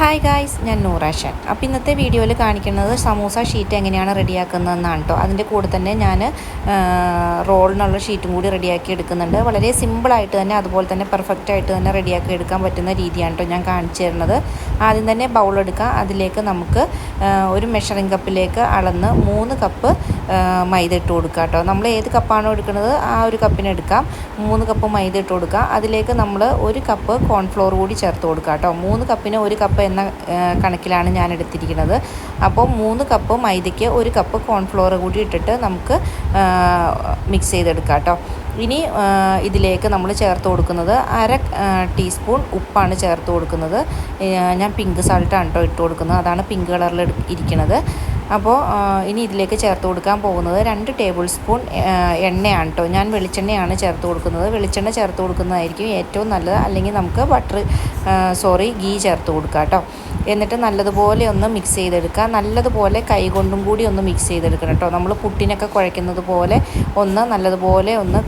Hi guys ഞാൻ നൂറാഷൻ അപ്പോൾ ഇന്നത്തെ വീഡിയോയിൽ കാണിക്കുന്നത് സമൂസ ഷീറ്റ് എങ്ങനെയാണ് റെഡിയാക്കുന്നതെന്നാണ് കേട്ടോ അതിന്റെ കൂടെ തന്നെ ഞാൻ റോളിനുള്ള ഷീറ്റും കൂടി റെഡിയാക്കി എടുക്കുന്നുണ്ട്. വളരെ സിമ്പിളായിട്ട് തന്നെ അതുപോലെ തന്നെ പെർഫെക്റ്റ് ആയിട്ട് തന്നെ റെഡിയാക്കി എടുക്കാൻ പറ്റുന്ന രീതിയാണ് കേട്ടോ ഞാൻ കാണിച്ചു തരുന്നത്. ആദ്യം തന്നെ ബൗൾ എടുക്കാം. അതിലേക്ക് നമുക്ക് ഒരു മെഷറിംഗ് കപ്പിലേക്ക് അളന്ന് മൂന്ന് കപ്പ് മൈദ ഇട്ട് കൊടുക്കുക കേട്ടോ നമ്മൾ ഏത് കപ്പാണോ എടുക്കുന്നത് ആ ഒരു കപ്പിന് എടുക്കാം. മൂന്ന് കപ്പ് മൈദ ഇട്ട് കൊടുക്കുക അതിലേക്ക് നമ്മൾ ഒരു കപ്പ് കോൺഫ്ലോർ കൂടി ചേർത്ത് കൊടുക്കുക കേട്ടോ മൂന്ന് കപ്പിന് ഒരു കപ്പ് എന്ന കണക്കിലാണ് ഞാൻ എടുത്തിരിക്കുന്നത് അപ്പോൾ മൂന്ന് കപ്പ് മൈദയ്ക്ക് ഒരു കപ്പ് കോൺഫ്ലോർ കൂടി ഇട്ടിട്ട് നമുക്ക് മിക്സ് ചെയ്തെടുക്കാം കേട്ടോ. ഇനി ഇതിലേക്ക് നമ്മൾ ചേർത്ത് കൊടുക്കുന്നത് അര ടീസ്പൂൺ ഉപ്പാണ് ചേർത്ത് കൊടുക്കുന്നത്. ഞാൻ പിങ്ക് സാൾട്ടാണ് കേട്ടോ ഇട്ട് കൊടുക്കുന്നത്. അതാണ് പിങ്ക് കളറിൽ ഇരിക്കുന്നത് അപ്പോൾ ഇനി ഇതിലേക്ക് ചേർത്ത് കൊടുക്കാൻ പോകുന്നത് രണ്ട് ടേബിൾ സ്പൂൺ എണ്ണയാണ് കേട്ടോ. ഞാൻ വെളിച്ചെണ്ണയാണ് ചേർത്ത് കൊടുക്കുന്നത്. വെളിച്ചെണ്ണ ചേർത്ത് കൊടുക്കുന്നതായിരിക്കും ഏറ്റവും നല്ലത്. അല്ലെങ്കിൽ നമുക്ക് ബട്ടർ സോറി ഗീ ചേർത്ത് കൊടുക്കാം കേട്ടോ. എന്നിട്ട് നല്ലതുപോലെ ഒന്ന് മിക്സ് ചെയ്തെടുക്കുക. നല്ലതുപോലെ കൈ കൊണ്ടും കൂടി ഒന്ന് മിക്സ് ചെയ്തെടുക്കണം കേട്ടോ. നമ്മൾ പുട്ടിനൊക്കെ കുഴയ്ക്കുന്നത് പോലെ ഒന്ന് നല്ലതുപോലെ ഒന്ന്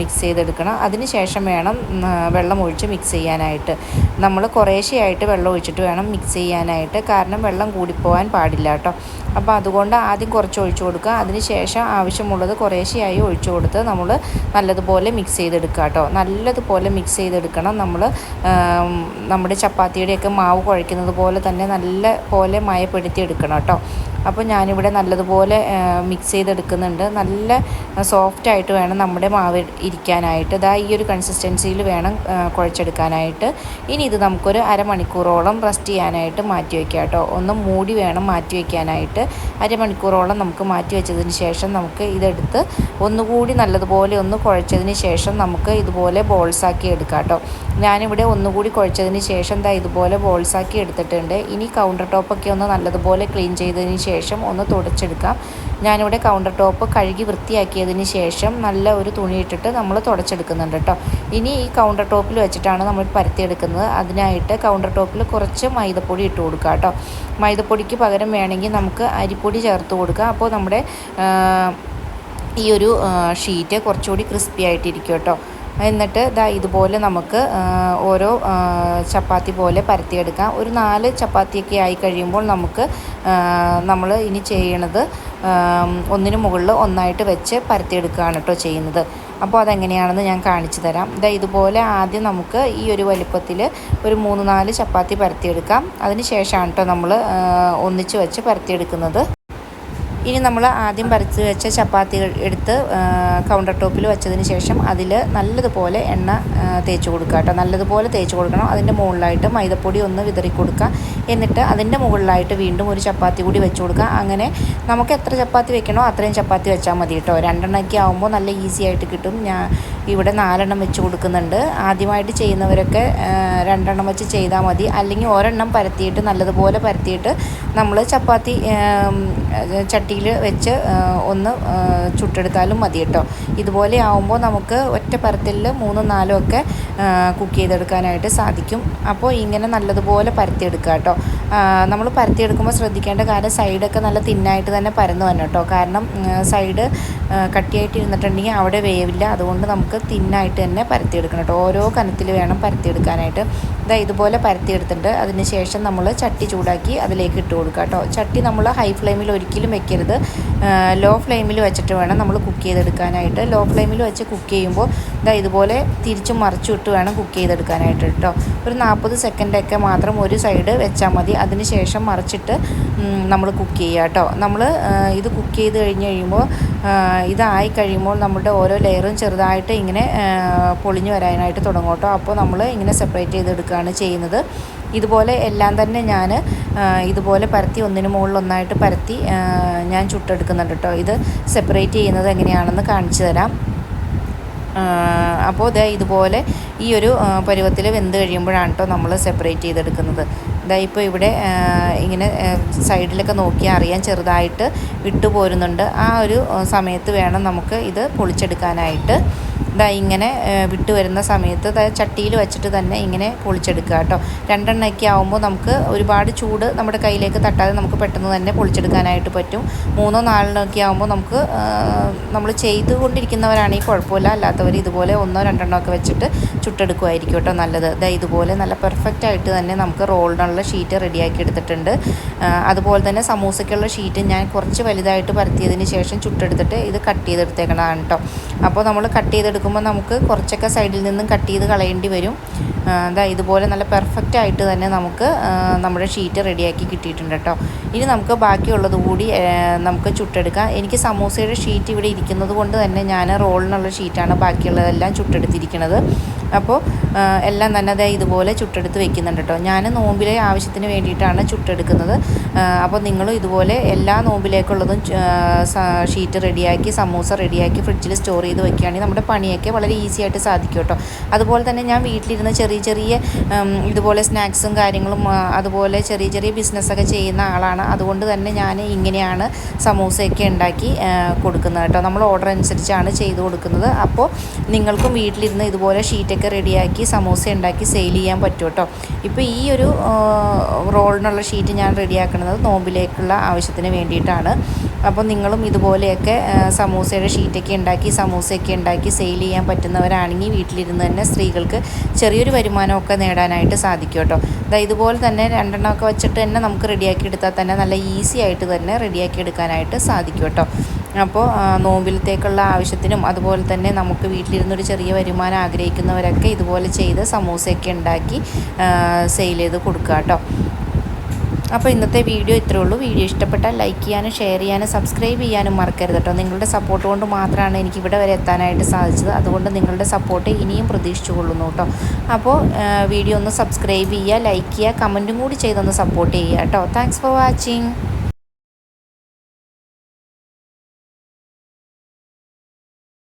മിക്സ് ചെയ്തെടുക്കണം. അതിന് ശേഷം വേണം വെള്ളം ഒഴിച്ച് മിക്സ് ചെയ്യാനായിട്ട്. നമ്മൾ കുറേശ്ശെയായിട്ട് വെള്ളം ഒഴിച്ചിട്ട് വേണം മിക്സ് ചെയ്യാനായിട്ട്. കാരണം വെള്ളം കൂടിപ്പോവാൻ പാടില്ല കേട്ടോ. അപ്പോൾ അതുകൊണ്ട് ആദ്യം കുറച്ച് ഒഴിച്ചു കൊടുക്കുക. അതിനുശേഷം ആവശ്യമുള്ളത് കുറേശ്ശെയായി ഒഴിച്ചു കൊടുത്ത് നമ്മൾ നല്ലതുപോലെ മിക്സ് ചെയ്തെടുക്കുക കേട്ടോ. നല്ലതുപോലെ മിക്സ് ചെയ്തെടുക്കണം. നമ്മൾ നമ്മുടെ ചപ്പാത്തിയുടെയൊക്കെ മാവ് കുഴയ്ക്കുന്നത് പോലെ തന്നെ നല്ല പോലെ മയപ്പെടുത്തി എടുക്കണം കേട്ടോ. അപ്പോൾ ഞാനിവിടെ നല്ലതുപോലെ മിക്സ് ചെയ്തെടുക്കുന്നുണ്ട്. നല്ല സോഫ്റ്റായിട്ട് വേണം നമ്മുടെ മാവ് ഇരിക്കാനായിട്ട്. ഇതാ ഈ ഒരു കൺസിസ്റ്റൻസിയിൽ വേണം കുഴച്ചെടുക്കാനായിട്ട്. ഇനി ഇത് നമുക്കൊരു അരമണിക്കൂറോളം റെസ്റ്റ് ചെയ്യാനായിട്ട് മാറ്റി വയ്ക്കാം കേട്ടോ. ഒന്ന് മൂടി വേണം മാറ്റി വയ്ക്കാനായിട്ട് അരമണിക്കൂറോളം നമുക്ക് മാറ്റി വെച്ചതിന് ശേഷം നമുക്ക് ഇതെടുത്ത് ഒന്നുകൂടി നല്ലതുപോലെ ഒന്ന് കുഴച്ചതിന് ശേഷം നമുക്ക് ഇതുപോലെ ബോൾസാക്കി എടുക്കാം കേട്ടോ. ഞാനിവിടെ ഒന്നുകൂടി കുഴച്ചതിന് ശേഷം ദാ ഇതുപോലെ ബോൾസാക്കി എടുത്തിട്ടുണ്ട്. ഇനി കൗണ്ടർ ടോപ്പൊക്കെ ഒന്ന് നല്ലതുപോലെ ക്ലീൻ ചെയ്തതിന് ഒന്ന് തുടച്ചെടുക്കാം. ഞാനിവിടെ കൗണ്ടർ ടോപ്പ് കഴുകി വൃത്തിയാക്കിയതിന് ശേഷം നല്ല ഒരു തുണി ഇട്ടിട്ട് നമ്മൾ തുടച്ചെടുക്കുന്നുണ്ട് കേട്ടോ. ഇനി ഈ കൗണ്ടർ ടോപ്പിൽ വെച്ചിട്ടാണ് നമ്മൾ പരത്തിയെടുക്കുന്നത്. അതിനായിട്ട് കൗണ്ടർ ടോപ്പിൽ കുറച്ച് മൈദപ്പൊടി ഇട്ട് കൊടുക്കുക കേട്ടോ. മൈദപ്പൊടിക്ക് പകരം വേണമെങ്കിൽ നമുക്ക് അരിപ്പൊടി ചേർത്ത് കൊടുക്കുക അപ്പോൾ നമ്മുടെ ഈ ഒരു ഷീറ്റ് കുറച്ചുകൂടി ക്രിസ്പി ആയിട്ടിരിക്കും കേട്ടോ. എന്നിട്ട് ദാ ഇതുപോലെ നമുക്ക് ഓരോ ചപ്പാത്തി പോലെ പരത്തിയെടുക്കാം. ഒരു നാല് ചപ്പാത്തിയൊക്കെ ആയി കഴിയുമ്പോൾ നമുക്ക് നമ്മൾ ഇനി ചെയ്യണത് ഒന്നിനു മുകളിൽ ഒന്നായിട്ട് വെച്ച് പരത്തിയെടുക്കുകയാണ് കേട്ടോ ചെയ്യുന്നത്. അപ്പോൾ അതെങ്ങനെയാണെന്ന് ഞാൻ കാണിച്ചു തരാം. ഇതാ ഇതുപോലെ ആദ്യം നമുക്ക് ഈ ഒരു വലിപ്പത്തിൽ ഒരു മൂന്ന് നാല് ചപ്പാത്തി പരത്തിയെടുക്കാം. അതിന് ശേഷമാണ് കേട്ടോ നമ്മൾ ഒന്നിച്ച് വെച്ച് പരത്തിയെടുക്കുന്നത്. ഇനി നമ്മൾ ആദ്യം പരത്തി വെച്ച ചപ്പാത്തികൾ എടുത്ത് കൗണ്ടർ ടോപ്പിൽ വെച്ചതിന് ശേഷം അതിൽ നല്ലതുപോലെ എണ്ണ തേച്ച് കൊടുക്കുക കേട്ടോ. നല്ലതുപോലെ തേച്ച് കൊടുക്കണം. അതിന്റെ മുകളിലായിട്ട് മൈദപ്പൊടി ഒന്ന് വിതറി കൊടുക്കുക. എന്നിട്ട് അതിന്റെ മുകളിലായിട്ട് വീണ്ടും ഒരു ചപ്പാത്തി കൂടി വെച്ച് കൊടുക്കുക. അങ്ങനെ നമുക്ക് എത്ര ചപ്പാത്തി വെക്കണോ അത്രയും ചപ്പാത്തി വെച്ചാൽ മതി കേട്ടോ. രണ്ടെണ്ണമൊക്കെ ആകുമ്പോൾ നല്ല ഈസി ആയിട്ട് കിട്ടും. ഞാൻ ഇവിടെ നാലെണ്ണം വെച്ച് കൊടുക്കുന്നുണ്ട്. ആദ്യമായിട്ട് ചെയ്യുന്നവരൊക്കെ രണ്ടെണ്ണം വെച്ച് ചെയ്താൽ മതി. അല്ലെങ്കിൽ ഒരെണ്ണം പരത്തിയിട്ട് നല്ലതുപോലെ പരത്തിയിട്ട് നമ്മൾ ചപ്പാത്തി ചട്ടിയിൽ വെച്ച് ഒന്ന് ചുട്ടെടുത്താലും മതി കേട്ടോ. ഇതുപോലെ ആവുമ്പോൾ നമുക്ക് ഒറ്റ പരത്തിൽ മൂന്നും നാലും ഒക്കെ കുക്ക് ചെയ്തെടുക്കാനായിട്ട് സാധിക്കും. അപ്പോൾ ഇങ്ങനെ നല്ലതുപോലെ പരത്തിയെടുക്കുക കേട്ടോ. നമ്മൾ പരത്തിയെടുക്കുമ്പോൾ ശ്രദ്ധിക്കേണ്ട കാര്യം സൈഡൊക്കെ നല്ല തിന്നായിട്ട് തന്നെ പരന്നു വന്നു കേട്ടോ. കാരണം സൈഡ് കട്ടിയായിട്ട് ഇരുന്നിട്ടുണ്ടെങ്കിൽ അവിടെ വേവില്ല. അതുകൊണ്ട് നമുക്ക് തിന്നായിട്ട് തന്നെ പരത്തിയെടുക്കണം കേട്ടോ. ഓരോ കനത്തിൽ വേണം പരത്തിയെടുക്കാനായിട്ട്. ഇതാ ഇതുപോലെ പരത്തിയെടുത്തിട്ട് അതിന് ശേഷം നമ്മൾ ചട്ടി ചൂടാക്കി അതിലേക്ക് ഇട്ട് കൊടുക്കുക കേട്ടോ. ചട്ടി നമ്മൾ ഹൈ ഫ്ലെയിമിൽ ഒരിക്കലും വെക്കരുത്. ലോ ഫ്ലെയിമിൽ വെച്ചിട്ട് വേണം നമ്മൾ കുക്ക് ചെയ്തെടുക്കാനായിട്ട്. ലോ ഫ്ലെയിമിൽ വെച്ച് കുക്ക് ചെയ്യുമ്പോൾ ഇതാ ഇതുപോലെ തിരിച്ചും മറിച്ചിട്ട് വേണം കുക്ക് ചെയ്തെടുക്കാനായിട്ട് കേട്ടോ. ഒരു നാൽപ്പത് സെക്കൻഡൊക്കെ മാത്രം ഒരു സൈഡ് വെച്ചാൽ മതി. അതിന് ശേഷം മറിച്ചിട്ട് നമ്മൾ കുക്ക് ചെയ്യുക കേട്ടോ. നമ്മൾ ഇത് കുക്ക് ചെയ്ത് കഴിഞ്ഞ് കഴിയുമ്പോൾ ഇതായി കഴിയുമ്പോൾ നമ്മുടെ ഓരോ ലെയറും ചെറുതായിട്ട് ഇങ്ങനെ പൊളിഞ്ഞു വരാനായിട്ട് തുടങ്ങും കേട്ടോ. അപ്പോൾ നമ്മൾ ഇങ്ങനെ സെപ്പറേറ്റ് ചെയ്തെടുക്കുകയാണ് ചെയ്യുന്നത്. ഇതുപോലെ എല്ലാം തന്നെ ഞാൻ ഇതുപോലെ പരത്തി ഒന്നിന് മുകളിൽ ഒന്നായിട്ട് പരത്തി ഞാൻ ചുട്ടെടുക്കുന്നുണ്ട് കേട്ടോ. ഇത് സെപ്പറേറ്റ് ചെയ്യുന്നത് എങ്ങനെയാണെന്ന് കാണിച്ചു തരാം. അപ്പോൾ ദേ ഇതുപോലെ ഈ ഒരു പരുവത്തിൽ വെന്ത് കഴിയുമ്പോഴാണ് കേട്ടോ നമ്മൾ സെപ്പറേറ്റ് ചെയ്തെടുക്കുന്നത്. ഇതാ ഇപ്പോൾ ഇവിടെ ഇങ്ങനെ സൈഡിലൊക്കെ നോക്കിയാൽ അറിയാൻ ചെറുതായിട്ട് വിട്ടു പോരുന്നുണ്ട്. ആ ഒരു സമയത്ത് വേണം നമുക്ക് ഇത് പൊളിച്ചെടുക്കാനായിട്ട്. ഇതാ ഇങ്ങനെ വിട്ടു വരുന്ന സമയത്ത് ചട്ടിയിൽ വെച്ചിട്ട് തന്നെ ഇങ്ങനെ പൊളിച്ചെടുക്കുക കേട്ടോ. രണ്ടെണ്ണയൊക്കെ ആകുമ്പോൾ നമുക്ക് ഒരുപാട് ചൂട് നമ്മുടെ കയ്യിലേക്ക് തട്ടാതെ നമുക്ക് പെട്ടെന്ന് തന്നെ പൊളിച്ചെടുക്കാനായിട്ട് പറ്റും. മൂന്നോ നാലെണ്ണമൊക്കെ ആകുമ്പോൾ നമുക്ക് നമ്മൾ ചെയ്തുകൊണ്ടിരിക്കുന്നവരാണെങ്കിൽ കുഴപ്പമില്ല. അല്ലാത്തവർ ഇതുപോലെ ഒന്നോ രണ്ടെണ്ണോ ഒക്കെ വെച്ചിട്ട് ചുട്ടെടുക്കുമായിരിക്കും കേട്ടോ നല്ലത്. ദാ ഇതുപോലെ നല്ല പെർഫെക്റ്റ് ആയിട്ട് തന്നെ നമുക്ക് റോളിനുള്ള ഷീറ്റ് റെഡിയാക്കി എടുത്തിട്ടുണ്ട്. അതുപോലെ തന്നെ സമൂസയ്ക്കുള്ള ഷീറ്റ് ഞാൻ കുറച്ച് വലുതായിട്ട് പരത്തിയതിന് ശേഷം ചുട്ടെടുത്തിട്ട് ഇത് കട്ട് ചെയ്തെടുത്തേക്കണതാണ് കേട്ടോ. അപ്പോൾ നമ്മൾ കട്ട് ചെയ്തെടുക്കുമ്പോൾ നമുക്ക് കുറച്ചൊക്കെ സൈഡിൽ നിന്നും കട്ട് ചെയ്ത് കളയേണ്ടി വരും. അതാ ഇതുപോലെ നല്ല പെർഫെക്റ്റ് ആയിട്ട് തന്നെ നമുക്ക് നമ്മുടെ ഷീറ്റ് റെഡിയാക്കി കിട്ടിയിട്ടുണ്ട് കേട്ടോ. ഇനി നമുക്ക് ബാക്കിയുള്ളത് കൂടി നമുക്ക് ചുട്ടെടുക്കാം. എനിക്ക് സമൂസയുടെ ഷീറ്റ് ഇവിടെ ഇരിക്കുന്നത് കൊണ്ട് തന്നെ ഞാൻ റോളിനുള്ള ഷീറ്റാണ് ബാക്കിയുള്ളതെല്ലാം ചുട്ടെടുത്തിരിക്കുന്നത്. അപ്പോൾ എല്ലാം തന്നെ അതേ ഇതുപോലെ ചുട്ടെടുത്ത് വെക്കുന്നുണ്ട് കേട്ടോ. ഞാൻ നോമ്പിലെ ആവശ്യത്തിന് വേണ്ടിയിട്ടാണ് ചുട്ടെടുക്കുന്നത്. അപ്പോൾ നിങ്ങളും ഇതുപോലെ എല്ലാ നോമ്പിലേക്കുള്ളതും ഷീറ്റ് റെഡിയാക്കി സമൂസ റെഡിയാക്കി ഫ്രിഡ്ജിൽ സ്റ്റോർ ചെയ്ത് വെക്കുകയാണെങ്കിൽ നമ്മുടെ പണിയൊക്കെ വളരെ ഈസി ആയിട്ട് സാധിക്കും കേട്ടോ. അതുപോലെ തന്നെ ഞാൻ വീട്ടിലിരുന്ന് ചെറിയ ചെറിയ ഇതുപോലെ സ്നാക്സും കാര്യങ്ങളും അതുപോലെ ചെറിയ ചെറിയ ബിസിനസ്സൊക്കെ ചെയ്യുന്ന ആളാണ്. അതുകൊണ്ട് തന്നെ ഞാൻ ഇങ്ങനെയാണ് സമൂസയൊക്കെ ഉണ്ടാക്കി കൊടുക്കുന്നത് കേട്ടോ. നമ്മൾ ഓർഡർ അനുസരിച്ചാണ് ചെയ്ത് കൊടുക്കുന്നത്. അപ്പോൾ നിങ്ങൾക്കും വീട്ടിലിരുന്ന് ഇതുപോലെ ഷീറ്റൊക്കെ റെഡിയാക്കി സമൂസ ഉണ്ടാക്കി സെയിൽ ചെയ്യാൻ പറ്റും കേട്ടോ. ഇപ്പോൾ ഈ ഒരു റോളിനുള്ള ഷീറ്റ് ഞാൻ റെഡിയാക്കുന്നത് നോമ്പിലേക്കുള്ള ആവശ്യത്തിന് വേണ്ടിയിട്ടാണ്. അപ്പോൾ നിങ്ങളും ഇതുപോലെയൊക്കെ സമൂസയുടെ ഷീറ്റൊക്കെ ഉണ്ടാക്കി സമൂസയൊക്കെ ഉണ്ടാക്കി സെയിൽ ചെയ്യാൻ പറ്റുന്നവരാണെങ്കിൽ വീട്ടിലിരുന്ന് തന്നെ സ്ത്രീകൾക്ക് ചെറിയൊരു വരുമാനമൊക്കെ നേടാനായിട്ട് സാധിക്കും കേട്ടോ. അതായത് ഇതുപോലെ തന്നെ രണ്ടെണ്ണമൊക്കെ വെച്ചിട്ട് തന്നെ നമുക്ക് റെഡിയാക്കി എടുത്താൽ തന്നെ നല്ല ഈസി ആയിട്ട് തന്നെ റെഡിയാക്കി എടുക്കാനായിട്ട് സാധിക്കും കേട്ടോ. അപ്പോൾ നോമ്പിലത്തേക്കുള്ള ആവശ്യത്തിനും അതുപോലെ തന്നെ നമുക്ക് വീട്ടിലിരുന്നൊരു ചെറിയ വരുമാനം ആഗ്രഹിക്കുന്നവരൊക്കെ ഇതുപോലെ ചെയ്ത് സമൂസയൊക്കെ ഉണ്ടാക്കി സെയിൽ ചെയ്ത് കൊടുക്കുക കേട്ടോ. അപ്പോൾ ഇന്നത്തെ വീഡിയോ ഇത്രയേ ഉള്ളൂ. വീഡിയോ ഇഷ്ടപ്പെട്ടാൽ ലൈക്ക് ചെയ്യാനും ഷെയർ ചെയ്യാനും സബ്സ്ക്രൈബ് ചെയ്യാനും മറക്കരുത് കേട്ടോ. നിങ്ങളുടെ സപ്പോർട്ട് കൊണ്ട് മാത്രമാണ് എനിക്ക് ഇവിടെ വരെ എത്താനായിട്ട് സാധിച്ചത്. അതുകൊണ്ട് നിങ്ങളുടെ സപ്പോർട്ട് ഇനിയും പ്രതീക്ഷിച്ചു കൊള്ളുന്നു കേട്ടോ. അപ്പോൾ വീഡിയോ ഒന്ന് സബ്സ്ക്രൈബ് ചെയ്യുക ലൈക്ക് ചെയ്യുക കമന്റും കൂടി ചെയ്തൊന്ന് സപ്പോർട്ട് ചെയ്യുക കേട്ടോ. Thanks for watching